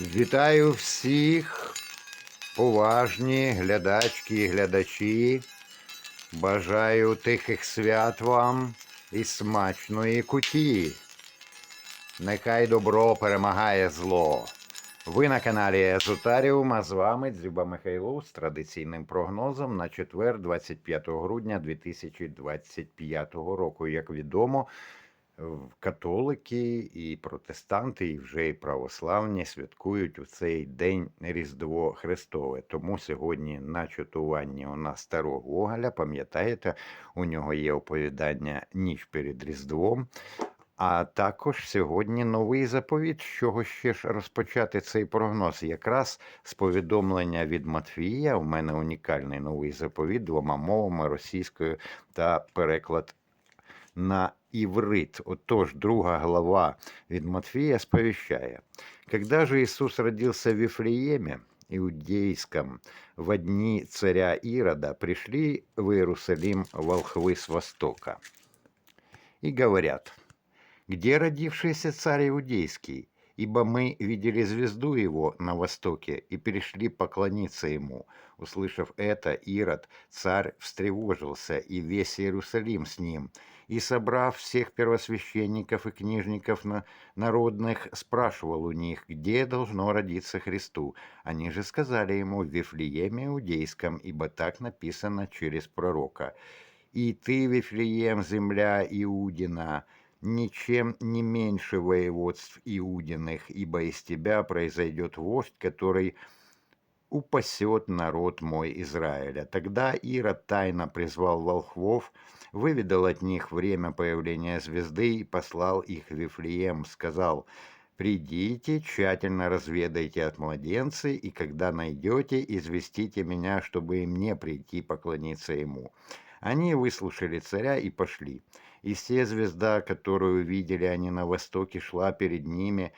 Вітаю всіх, поважні глядачки і глядачі. Бажаю тихих свят вам і смачної куті. Нехай добро перемагає зло. Ви на каналі Езотаріум, а з вами Дзюба Михайлов з традиційним прогнозом на четвер, 25 грудня 2025 року. Як відомо, католики і протестанти, і вже і православні святкують у цей день Різдво Христове. Тому сьогодні на чатуванні у нас старого Гоголя, пам'ятаєте, у нього є оповідання Ніч перед Різдвом. А також сьогодні новий заповіт, з чого ще ж розпочати цей прогноз. Якраз з повідомлення від Матвія. У мене унікальний новий заповіт двома мовами російською та переклад на иврит. Отож, друга глава від Матфея сповещає. Когда же Иисус родился в Вифлееме, иудейском, в дни царя Ирода, пришли в Иерусалим волхвы с востока и говорят, где родившийся царь иудейский? Ибо мы видели звезду его на востоке и перешли поклониться ему. Услышав это, Ирод, царь, встревожился, и весь Иерусалим с ним. И, собрав всех первосвященников и книжников на- народных, спрашивал у них, где должно родиться Христу. Они же сказали ему в Вифлееме Иудейском, ибо так написано через пророка. «И ты, Вифлеем, земля Иудина, ничем не меньше воеводств Иудиных, ибо из тебя произойдет вождь, который упасет народ мой Израиля. Тогда Ирод тайно призвал волхвов, выведал от них время появления звезды и послал их в Вифлеем, сказал, «Придите, тщательно разведайте от младенца, и когда найдете, известите меня, чтобы и мне прийти поклониться ему». Они выслушали царя и пошли. И се звезда, которую видели они на востоке, шла перед ними,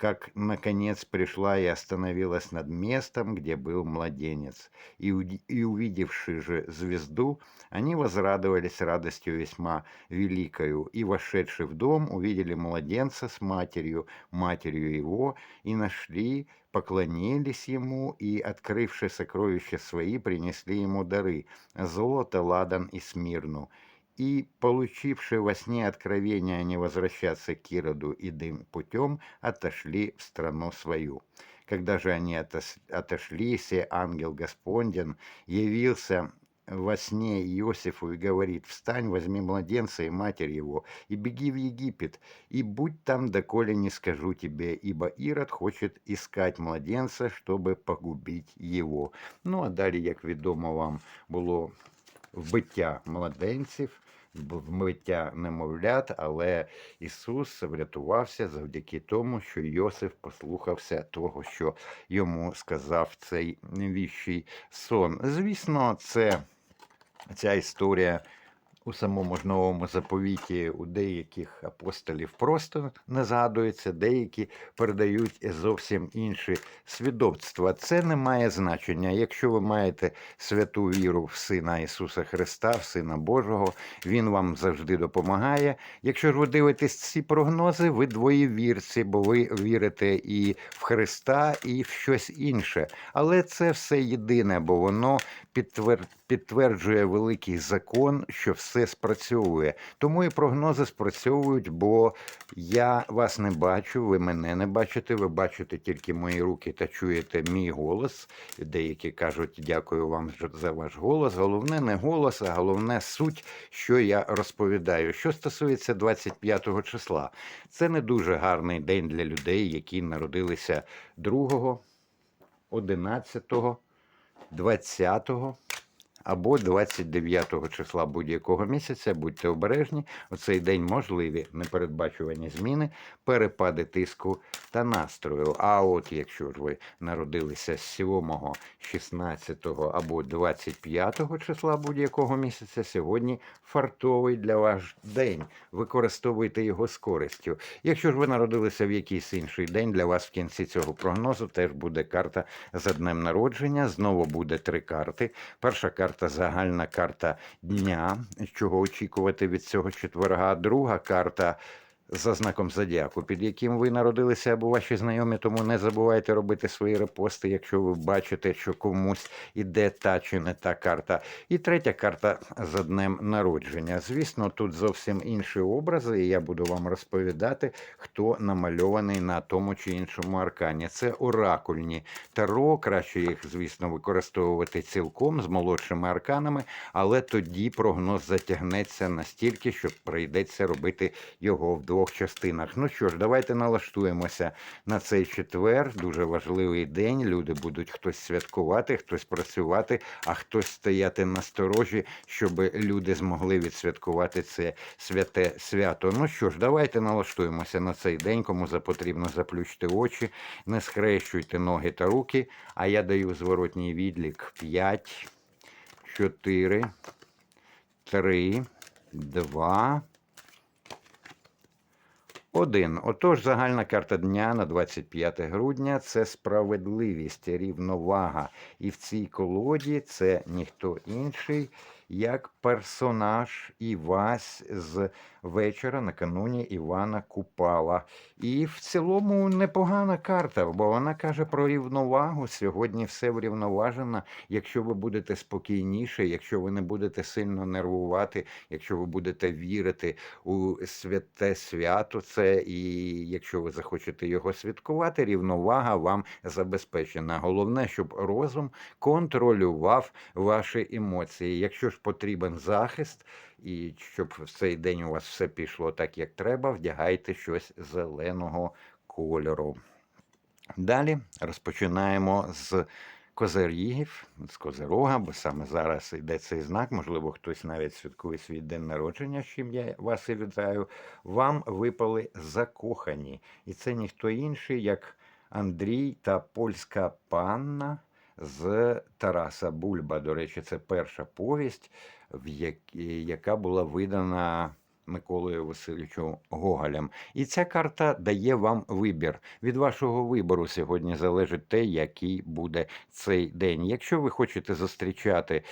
как, наконец, пришла и остановилась над местом, где был младенец. И, и увидевши же звезду, они возрадовались радостью весьма великою, и, вошедши в дом, увидели младенца с матерью, матерью его, и нашли, поклонились ему, и, открывши сокровища свои, принесли ему дары – золото, ладан и смирну И, получивши во сне откровение не возвращаться к Ироду и дым путем, отошли в страну свою. Когда же они отос- отошли, се ангел Господен явился во сне Иосифу и говорит, «Встань, возьми младенца и матерь его, и беги в Египет, и будь там, доколе не скажу тебе, ибо Ирод хочет искать младенца, чтобы погубить его». Ну, а далі, як відомо вам, було вбиття младенців, Вбиття немовлят, але Ісус врятувався завдяки тому, що Йосиф послухався того, що йому сказав цей віщий сон. Звісно, це ця історія. У самому ж новому заповіті у деяких апостолів просто не згадується, деякі передають зовсім інші свідоцтва. Це не має значення. Якщо ви маєте святу віру в Сина Ісуса Христа, в Сина Божого, Він вам завжди допомагає. Якщо ж ви дивитесь ці прогнози, ви двоєвірці, бо ви вірите і в Христа, і в щось інше. Але це все єдине, бо воно підтвер... підтверджує великий закон, що все спрацьовує. Тому і прогнози спрацьовують, бо я вас не бачу, ви мене не бачите, ви бачите тільки мої руки та чуєте мій голос. Деякі кажуть, дякую вам за ваш голос. Головне не голос, а головне суть, що я розповідаю. Що стосується 25 числа, це не дуже гарний день для людей, які народилися 2, 11, 20 або 29 числа будь-якого місяця, будьте обережні, у цей день можливі непередбачувані зміни, перепади тиску та настрою. А от якщо ж ви народилися 7, 16 або 25 числа будь-якого місяця, сьогодні фартовий для вас день. Використовуйте його з користю. Якщо ж ви народилися в якийсь інший день, для вас в кінці цього прогнозу теж буде карта за днем народження. Знову буде три карти. Перша карта загальна карта дня, чого очікувати від цього четверга. Друга карта за знаком зодіаку, під яким ви народилися або ваші знайомі, тому не забувайте робити свої репости, якщо ви бачите, що комусь іде та чи не та карта. І третя карта за днем народження. Звісно, тут зовсім інші образи, і я буду вам розповідати, хто намальований на тому чи іншому аркані. Це оракульні таро. Краще їх, звісно, використовувати цілком з молодшими арканами, але тоді прогноз затягнеться настільки, що прийдеться робити його в двох частинах. Ну що ж, давайте налаштуємося на цей четвер. Дуже важливий день. Люди будуть хтось святкувати, хтось працювати, а хтось стояти на сторожі, щоб люди змогли відсвяткувати це святе свято. Ну що ж, давайте налаштуємося на цей день. Кому потрібно заплющити очі, не схрещуйте ноги та руки. А я даю зворотній відлік 5, 4, 3, 2, один. Отож, загальна карта дня на 25 грудня це справедливість, рівновага. І в цій колоді це ніхто інший, як персонаж Івась з вечора накануні Івана Купала. І в цілому непогана карта, бо вона каже про рівновагу. Сьогодні все врівноважено. Якщо ви будете спокійніше, якщо ви не будете сильно нервувати, якщо ви будете вірити у святе свято, це і якщо ви захочете його святкувати, рівновага вам забезпечена. Головне, щоб розум контролював ваші емоції. Якщо ж потрібен захист, і щоб в цей день у вас все пішло так, як треба, вдягайте щось зеленого кольору. Далі розпочинаємо з козирігів, з козирога, бо саме зараз йде цей знак. Можливо, хтось навіть святкує свій день народження, з чим я вас і вітаю. Вам випали закохані. І це ніхто інший, як Андрій та польська панна з Тараса Бульба. До речі, це перша повість, яка була видана. Миколою Васильовичем Гоголем. І ця карта дає вам вибір. Від вашого вибору сьогодні залежить те, який буде цей день. Якщо ви хочете зустрічати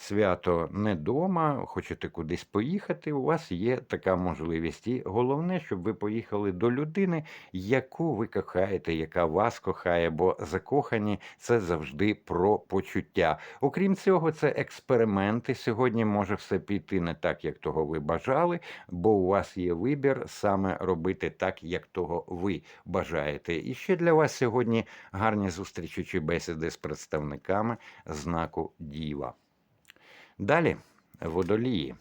свято не дома, хочете кудись поїхати, у вас є така можливість. І головне, щоб ви поїхали до людини, яку ви кохаєте, яка вас кохає, бо закохані це завжди про почуття. Окрім цього, це експерименти. Сьогодні може все піти не так, як того ви бажали, бо у вас є вибір саме робити так, як того ви бажаєте. І ще для вас сьогодні гарні зустрічі чи бесіди з представниками знаку Діва. Далі водолії.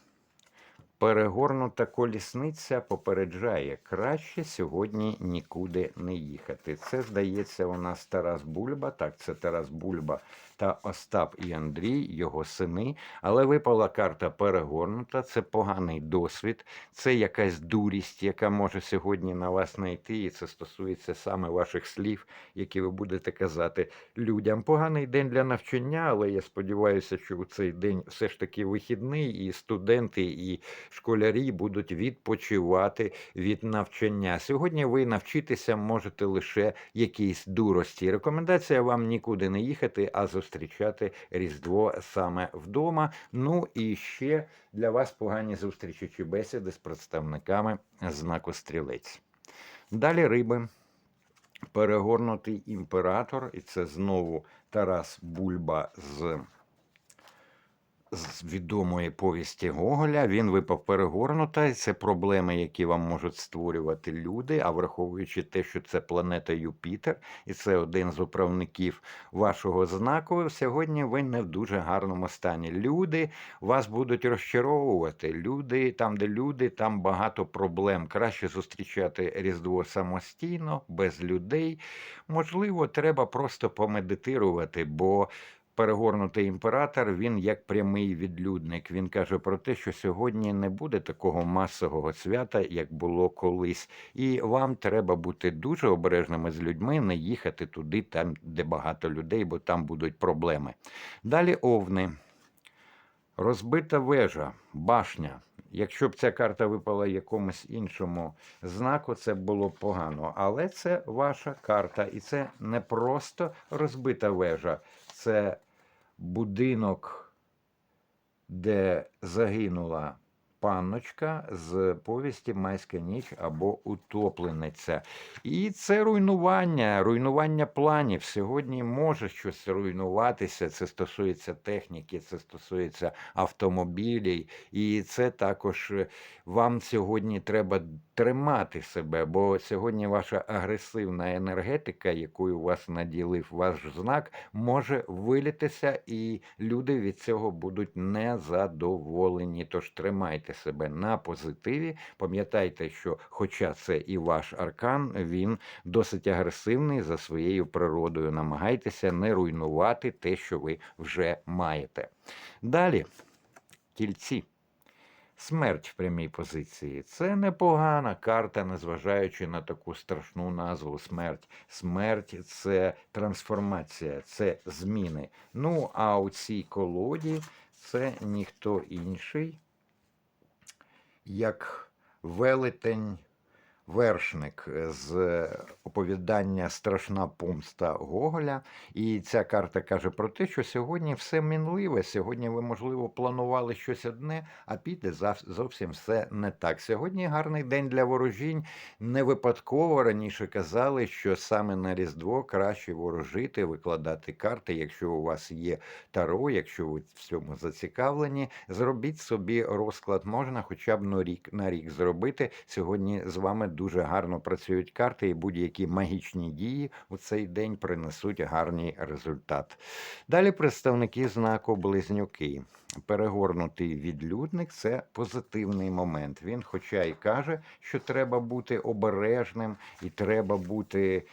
Перегорнута колісниця попереджає, краще сьогодні нікуди не їхати. Це, здається, у нас Тарас Бульба. Так, це Тарас Бульба та Остап і Андрій, його сини. Але випала карта перегорнута. Це поганий досвід, це якась дурість, яка може сьогодні на вас знайти. І це стосується саме ваших слів, які ви будете казати людям. Поганий день для навчання, але я сподіваюся, що у цей день все ж таки вихідний, і студенти, і школярі будуть відпочивати від навчання. Сьогодні ви навчитися можете лише якійсь дурості. Рекомендація вам нікуди не їхати, а зустрічати Різдво саме вдома. Ну і ще для вас погані зустрічі чи бесіди з представниками знаку стрілець. Далі риби. Перегорнутий імператор, і це знову Тарас Бульба з з відомої повісті Гоголя. Він випав перегорнута. і Це проблеми, які вам можуть створювати люди. А враховуючи те, що це планета Юпітер, і це один з управників вашого знаку. Сьогодні ви не в дуже гарному стані. Люди вас будуть розчаровувати. Люди, там, де люди, там багато проблем. Краще зустрічати Різдво самостійно, без людей. Можливо, треба просто помедитирувати, бо перегорнутий імператор, він як прямий відлюдник. Він каже про те, що сьогодні не буде такого масового свята, як було колись. І вам треба бути дуже обережними з людьми, не їхати туди, там, де багато людей, бо там будуть проблеми. Далі овни. Розбита вежа, башня. Якщо б ця карта випала якомусь іншому знаку, це б було погано. Але це ваша карта, і це не просто розбита вежа, це будинок, де загинула панночка з повісті Майська ніч або утоплениця. І це руйнування, руйнування планів. Сьогодні може щось руйнуватися. Це стосується техніки, це стосується автомобілів. І це також е, вам сьогодні треба тримати себе, бо сьогодні ваша агресивна енергетика, якою вас наділив ваш знак, може вилітися, і люди від цього будуть незадоволені. Тож тримайте себе на позитиві. Пам'ятайте, що, хоча це і ваш аркан, він досить агресивний за своєю природою. Намагайтеся не руйнувати те, що ви вже маєте. Далі, тільці. Смерть в прямій позиції. Це непогана карта, незважаючи на таку страшну назву смерть. Смерть це трансформація, це зміни. Ну, а у цій колоді це ніхто інший, як велетень вершник з оповідання Страшна помста Гоголя. І ця карта каже про те, що сьогодні все мінливе. Сьогодні ви, можливо, планували щось одне, а піде зовсім все не так. Сьогодні гарний день для ворожінь. Не випадково раніше казали, що саме на Різдво краще ворожити, викладати карти, якщо у вас є таро, якщо ви в цьому зацікавлені, зробіть собі розклад. Можна хоча б на рік на рік зробити. Сьогодні з вами дуже гарно працюють карти, і будь-які магічні дії у цей день принесуть гарний результат. Далі представники знаку Близнюки. Перегорнутий відлюдник це позитивний момент. Він, хоча й каже, що треба бути обережним і треба бути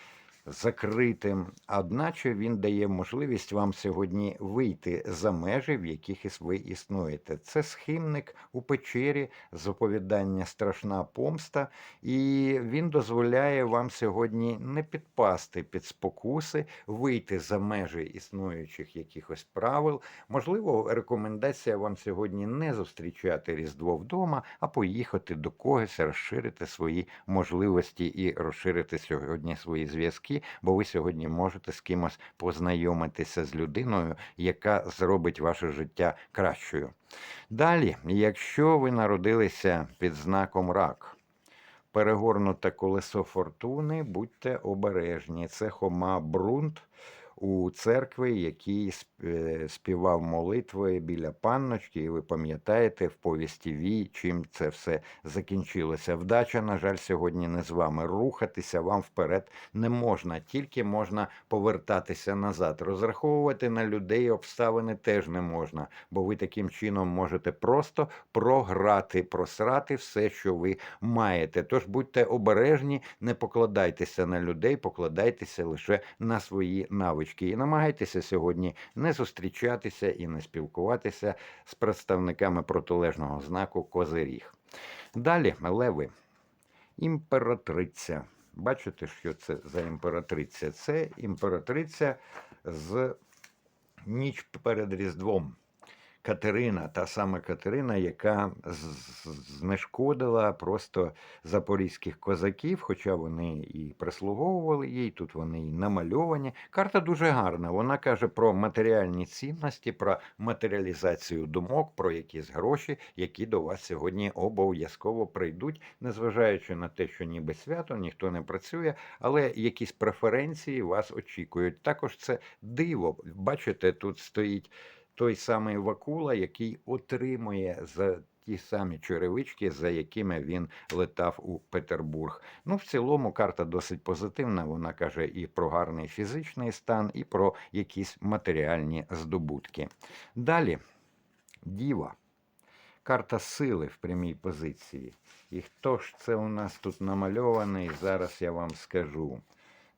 закритим, одначе він дає можливість вам сьогодні вийти за межі, в яких ви існуєте. Це схимник у печері з оповідання Страшна помста, і він дозволяє вам сьогодні не підпасти під спокуси, вийти за межі існуючих якихось правил. Можливо, рекомендація вам сьогодні не зустрічати Різдво вдома, а поїхати до когось, розширити свої можливості і розширити сьогодні свої зв'язки, бо ви сьогодні можете з кимось познайомитися з людиною, яка зробить ваше життя кращою. Далі, якщо ви народилися під знаком рак, перегорнуте колесо фортуни, будьте обережні. Це Хома Брунт у церкві, який е, співав молитви біля панночки, і ви пам'ятаєте в повісті Вій, чим це все закінчилося. Вдача, на жаль, сьогодні не з вами. Рухатися вам вперед не можна, тільки можна повертатися назад. Розраховувати на людей обставини теж не можна, бо ви таким чином можете просто програти, просрати все, що ви маєте. Тож будьте обережні, не покладайтеся на людей, покладайтеся лише на свої навички. І намагайтеся сьогодні не зустрічатися і не спілкуватися з представниками протилежного знаку Козиріг. Далі, леви, імператриця. Бачите, що це за імператриця? Це імператриця з ніч перед Різдвом. Катерина, та сама Катерина, яка знешкодила просто запорізьких козаків, хоча вони і прислуговували їй, тут вони і намальовані. Карта дуже гарна. Вона каже про матеріальні цінності, про матеріалізацію думок, про якісь гроші, які до вас сьогодні обов'язково прийдуть, незважаючи на те, що ніби свято, ніхто не працює, але якісь преференції вас очікують. Також це диво. Бачите, тут стоїть той самий Вакула, який отримує за ті самі черевички, за якими він летав у Петербург. Ну, в цілому, карта досить позитивна. Вона каже і про гарний фізичний стан, і про якісь матеріальні здобутки. Далі, діва. Карта сили в прямій позиції. І хто ж це у нас тут намальований? Зараз я вам скажу.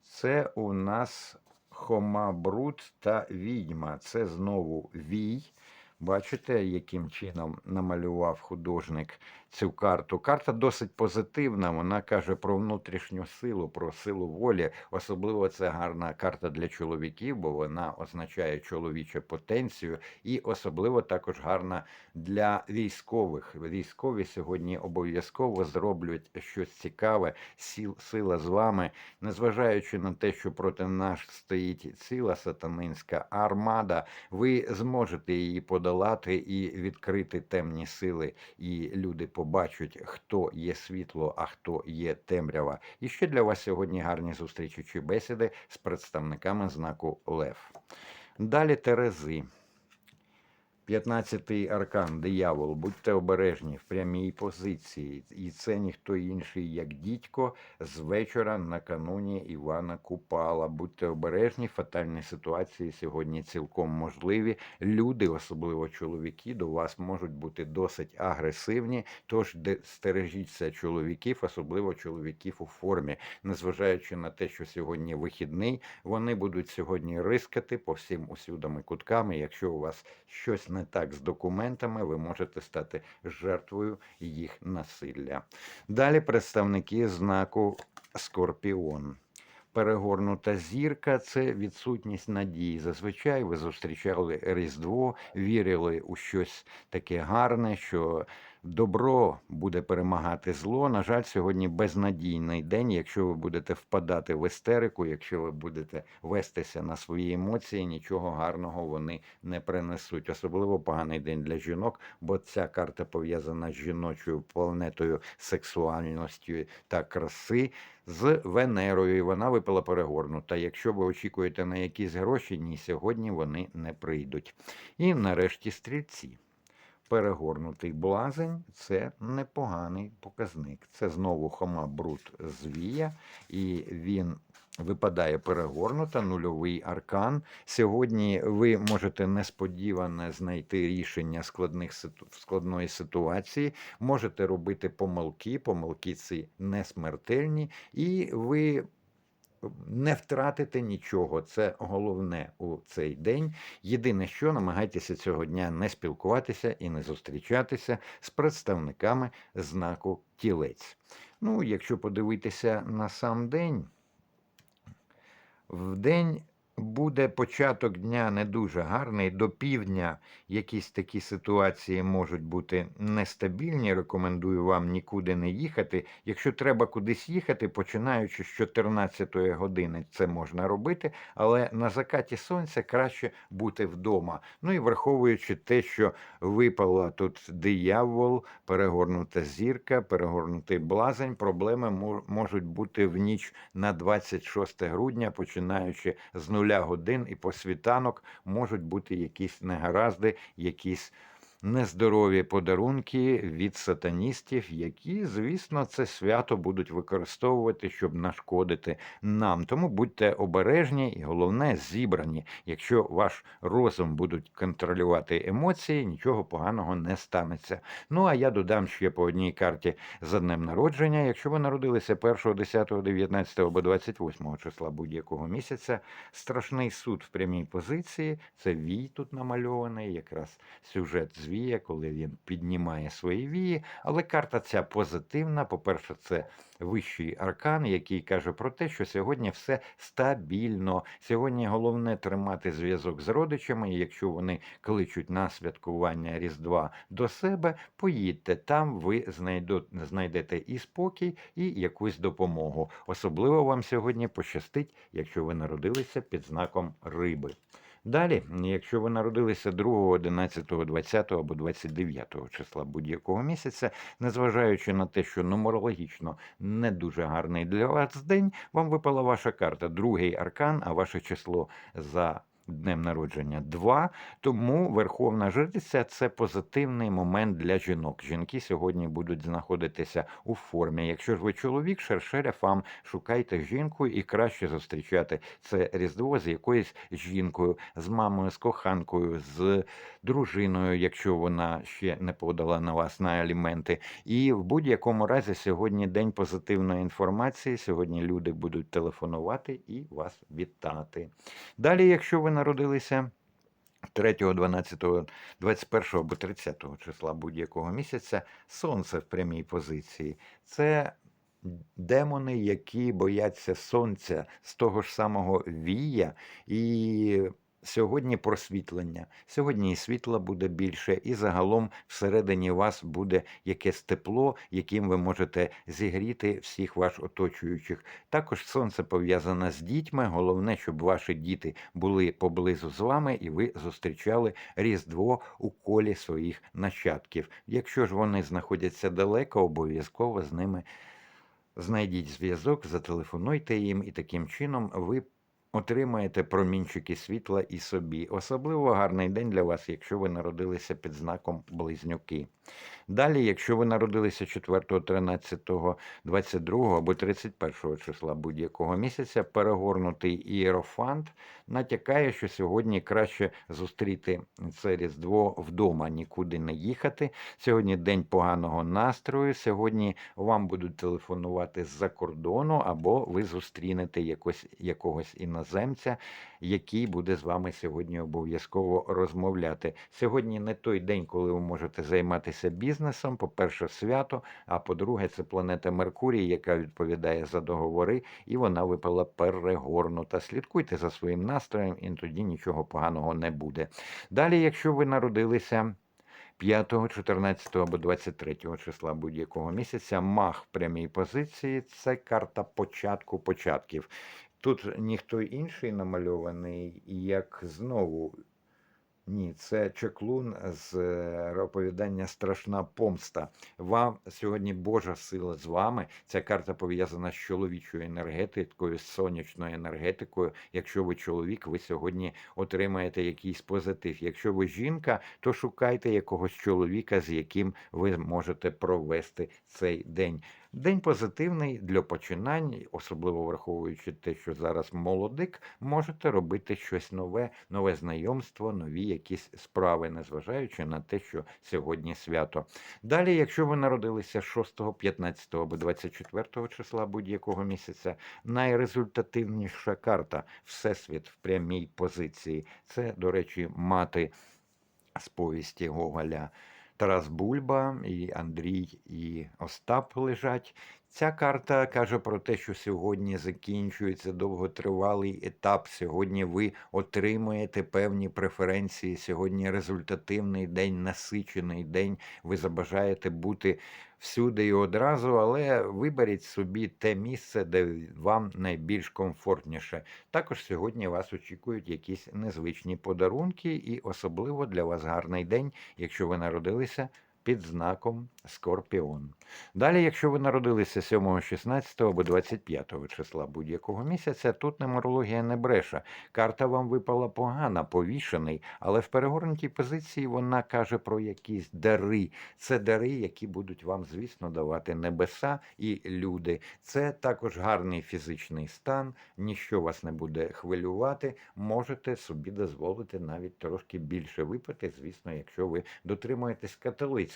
Це у нас Хома Бруд та відьма. Це знову вій. Бачите, яким чином намалював художник цю карту. Карта досить позитивна. Вона каже про внутрішню силу, про силу волі. Особливо це гарна карта для чоловіків, бо вона означає чоловічу потенцію, і особливо також гарна для військових. Військові сьогодні обов'язково зроблять щось цікаве. Сила з вами, незважаючи на те, що проти нас стоїть ціла сатанинська армада, ви зможете її подолати і відкрити темні сили, і люди побачать, хто є світло, а хто є темрява. І ще для вас сьогодні гарні зустрічі чи бесіди з представниками знаку Лев. Далі Терези. 15-й аркан, диявол, будьте обережні в прямій позиції. І це ніхто інший, як дідько з вечора накануні Івана Купала. Будьте обережні, фатальні ситуації сьогодні цілком можливі. Люди, особливо чоловіки, до вас можуть бути досить агресивні. Тож стережіться чоловіків, особливо чоловіків у формі, незважаючи на те, що сьогодні вихідний, вони будуть сьогодні рискати по всім усюдам і куткам. Якщо у вас щось не так з документами, ви можете стати жертвою їх насилля. Далі представники знаку Скорпіон. Перегорнута зірка це відсутність надії. Зазвичай ви зустрічали Різдво, вірили у щось таке гарне, що добро буде перемагати зло. На жаль, сьогодні безнадійний день. Якщо ви будете впадати в істерику, якщо ви будете вестися на свої емоції, нічого гарного вони не принесуть. Особливо поганий день для жінок, бо ця карта пов'язана з жіночою планетою сексуальністю та краси. З Венерою і вона випала перегорнута. Якщо ви очікуєте на якісь гроші, ні, сьогодні вони не прийдуть. І нарешті стрільці. Перегорнутий блазень це непоганий показник. Це знову Хома Брут звія, і він випадає перегорнута, нульовий аркан. Сьогодні ви можете несподівано знайти рішення складних складної ситуації, можете робити помилки, помилки ці не смертельні, і ви не втратите нічого. Це головне у цей день. Єдине, що намагайтеся цього дня не спілкуватися і не зустрічатися з представниками знаку тілець. Ну, якщо подивитися на сам день, в день буде початок дня не дуже гарний. До півдня якісь такі ситуації можуть бути нестабільні. Рекомендую вам нікуди не їхати. Якщо треба кудись їхати, починаючи з 14 години, це можна робити, але на закаті сонця краще бути вдома. Ну і враховуючи те, що випала тут диявол, перегорнута зірка, перегорнутий блазень, проблеми можуть бути в ніч на 26 грудня, починаючи з нуля годин і по світанок можуть бути якісь негаразди, якісь нездорові подарунки від сатаністів, які, звісно, це свято будуть використовувати, щоб нашкодити нам. Тому будьте обережні і головне зібрані. Якщо ваш розум будуть контролювати емоції, нічого поганого не станеться. Ну а я додам ще по одній карті за днем народження. Якщо ви народилися 1, 10, 19 або 28 числа будь-якого місяця, страшний суд в прямій позиції. Це вій тут намальований, якраз сюжет з вія, коли він піднімає свої вії. Але карта ця позитивна. По-перше, це вищий аркан, який каже про те, що сьогодні все стабільно. Сьогодні головне тримати зв'язок з родичами. І якщо вони кличуть на святкування Різдва до себе, поїдьте там, ви знайдете і спокій, і якусь допомогу. Особливо вам сьогодні пощастить, якщо ви народилися під знаком риби. Далі, якщо ви народилися 2, 11, 20 або 29 числа будь-якого місяця, незважаючи на те, що нумерологічно не дуже гарний для вас день, вам випала ваша карта, другий аркан, а ваше число за днем народження 2. Тому Верховна Жриця це позитивний момент для жінок. Жінки сьогодні будуть знаходитися у формі. Якщо ж ви чоловік, шершеля фам, шукайте жінку і краще зустрічати це різдво з якоюсь жінкою, з мамою, з коханкою, з дружиною, якщо вона ще не подала на вас на аліменти. І в будь-якому разі сьогодні день позитивної інформації. Сьогодні люди будуть телефонувати і вас вітати. Далі, якщо ви народилися 3, 12, 21 або 30 числа будь-якого місяця сонце в прямій позиції. Це демони, які бояться сонця з того ж самого вія. І сьогодні просвітлення. Сьогодні і світла буде більше, і загалом всередині вас буде якесь тепло, яким ви можете зігріти всіх ваш оточуючих. Також сонце пов'язане з дітьми. Головне, щоб ваші діти були поблизу з вами, і ви зустрічали Різдво у колі своїх нащадків. Якщо ж вони знаходяться далеко, обов'язково з ними знайдіть зв'язок, зателефонуйте їм, і таким чином ви отримаєте промінчики світла і собі. Особливо гарний день для вас, якщо ви народилися під знаком близнюки. Далі, якщо ви народилися 4, 13, 22 або 31 числа будь-якого місяця, перегорнутий ієрофант натякає, що сьогодні краще зустріти це Різдво вдома, нікуди не їхати. Сьогодні день поганого настрою. Сьогодні вам будуть телефонувати з-за кордону, або ви зустрінете якось, якогось іноземця, який буде з вами сьогодні обов'язково розмовляти. Сьогодні не той день, коли ви можете займатися бізнесом. По-перше, свято. А по-друге, це планета Меркурій, яка відповідає за договори, і вона випала перегорнута. Слідкуйте за своїм настроєм, і тоді нічого поганого не буде. Далі, якщо ви народилися. 5, 14 або 23 числа будь-якого місяця мах в прямій позиції це карта початку початків. Тут ніхто інший намальований, як знову. Ні, це чеклун з е, оповідання Страшна помста. Вам сьогодні Божа сила з вами. Ця карта пов'язана з чоловічою енергетикою, з сонячною енергетикою. Якщо ви чоловік, ви сьогодні отримаєте якийсь позитив. Якщо ви жінка, то шукайте якогось чоловіка, з яким ви можете провести цей день. День позитивний для починань, особливо враховуючи те, що зараз молодик, можете робити щось нове, нове знайомство, нові якісь справи, незважаючи на те, що сьогодні свято. Далі, якщо ви народилися 6, 15 або 24 числа будь-якого місяця, найрезультативніша карта Всесвіт в прямій позиції. Це, до речі, мати з повісті Гоголя. Тарас Бульба, і Андрій і Остап лежать. Ця карта каже про те, що сьогодні закінчується довготривалий етап. Сьогодні ви отримуєте певні преференції. Сьогодні результативний день, насичений день. Ви забажаєте бути всюди і одразу, але виберіть собі те місце, де вам найбільш комфортніше. Також сьогодні вас очікують якісь незвичні подарунки, і особливо для вас гарний день, якщо ви народилися під знаком Скорпіон. Далі, якщо ви народилися 7, 16 або 25 числа будь-якого місяця, тут нумерологія не бреша. Карта вам випала погана, повішений, але в перегорнутій позиції вона каже про якісь дари. Це дари, які будуть вам, звісно, давати небеса і люди. Це також гарний фізичний стан, ніщо вас не буде хвилювати. Можете собі дозволити навіть трошки більше випити, звісно, якщо ви дотримуєтесь католицького.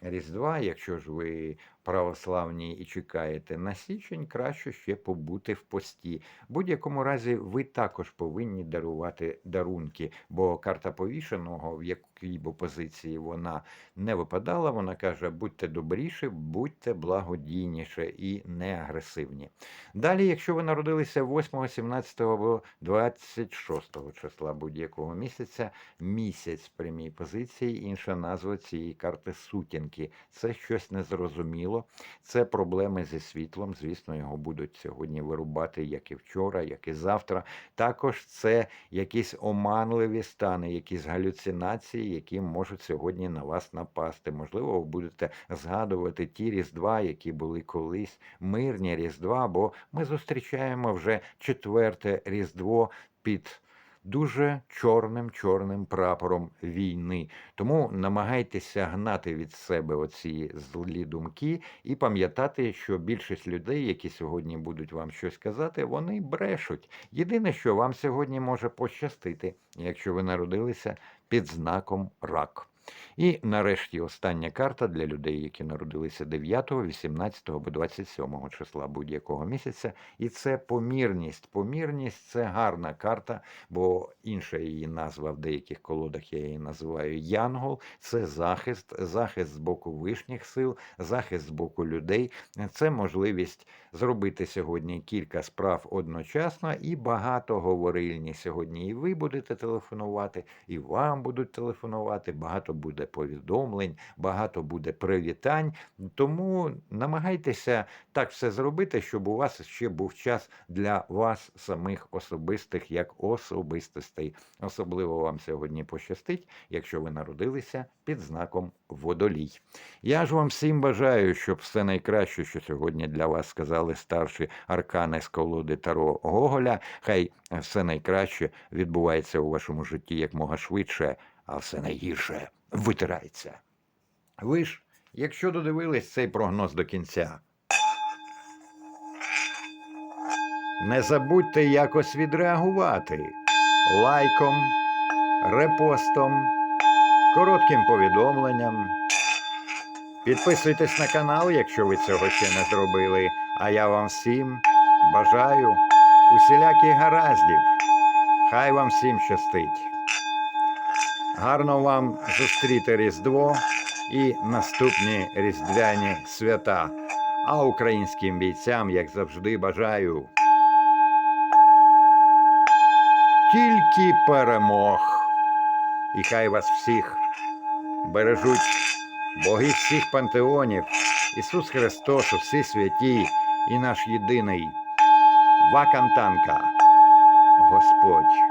Різдва, якщо ж ви православні і чекаєте на січень, краще ще побути в пості. В будь-якому разі, ви також повинні дарувати дарунки, бо карта повішеного, в якій б позиції вона не випадала, вона каже: будьте добріші, будьте благодійніше і не агресивні. Далі, якщо ви народилися 8, 17 або 26 числа будь-якого місяця, місяць прямій позиції, інша назва цієї карти сутінки. Це щось незрозуміло. Це проблеми зі світлом. Звісно, його будуть сьогодні вирубати, як і вчора, як і завтра. Також це якісь оманливі стани, якісь галюцинації, які можуть сьогодні на вас напасти. Можливо, ви будете згадувати ті різдва, які були колись мирні різдва, бо ми зустрічаємо вже четверте різдво під дуже чорним чорним прапором війни. Тому намагайтеся гнати від себе оці злі думки і пам'ятати, що більшість людей, які сьогодні будуть вам щось казати, вони брешуть. Єдине, що вам сьогодні може пощастити, якщо ви народилися під знаком рак. І нарешті остання карта для людей, які народилися 9, 18 або 27 числа будь-якого місяця. І це помірність. Помірність це гарна карта, бо інша її назва в деяких колодах я її називаю Янгол. Це захист, захист з боку вишніх сил, захист з боку людей. Це можливість зробити сьогодні кілька справ одночасно і багатоговорильні. Сьогодні і ви будете телефонувати, і вам будуть телефонувати. Багато буде повідомлень, багато буде привітань. Тому намагайтеся так все зробити, щоб у вас ще був час для вас самих особистих як особистостей. Особливо вам сьогодні пощастить, якщо ви народилися під знаком водолій. Я ж вам всім бажаю, щоб все найкраще, що сьогодні для вас сказали старші аркани з колоди Таро Гоголя. Хай все найкраще відбувається у вашому житті якмога швидше, а все найгірше витирається. Ви ж, якщо додивились цей прогноз до кінця, не забудьте якось відреагувати лайком, репостом, коротким повідомленням. Підписуйтесь на канал, якщо ви цього ще не зробили. А я вам всім бажаю усіляких гараздів. Хай вам всім щастить. Гарно вам зустріти Різдво і наступні різдвяні свята. А українським бійцям, як завжди, бажаю тільки перемог. І хай вас всіх бережуть боги всіх пантеонів, Ісус Христос, усі святі і наш єдиний Вакантанка, Господь.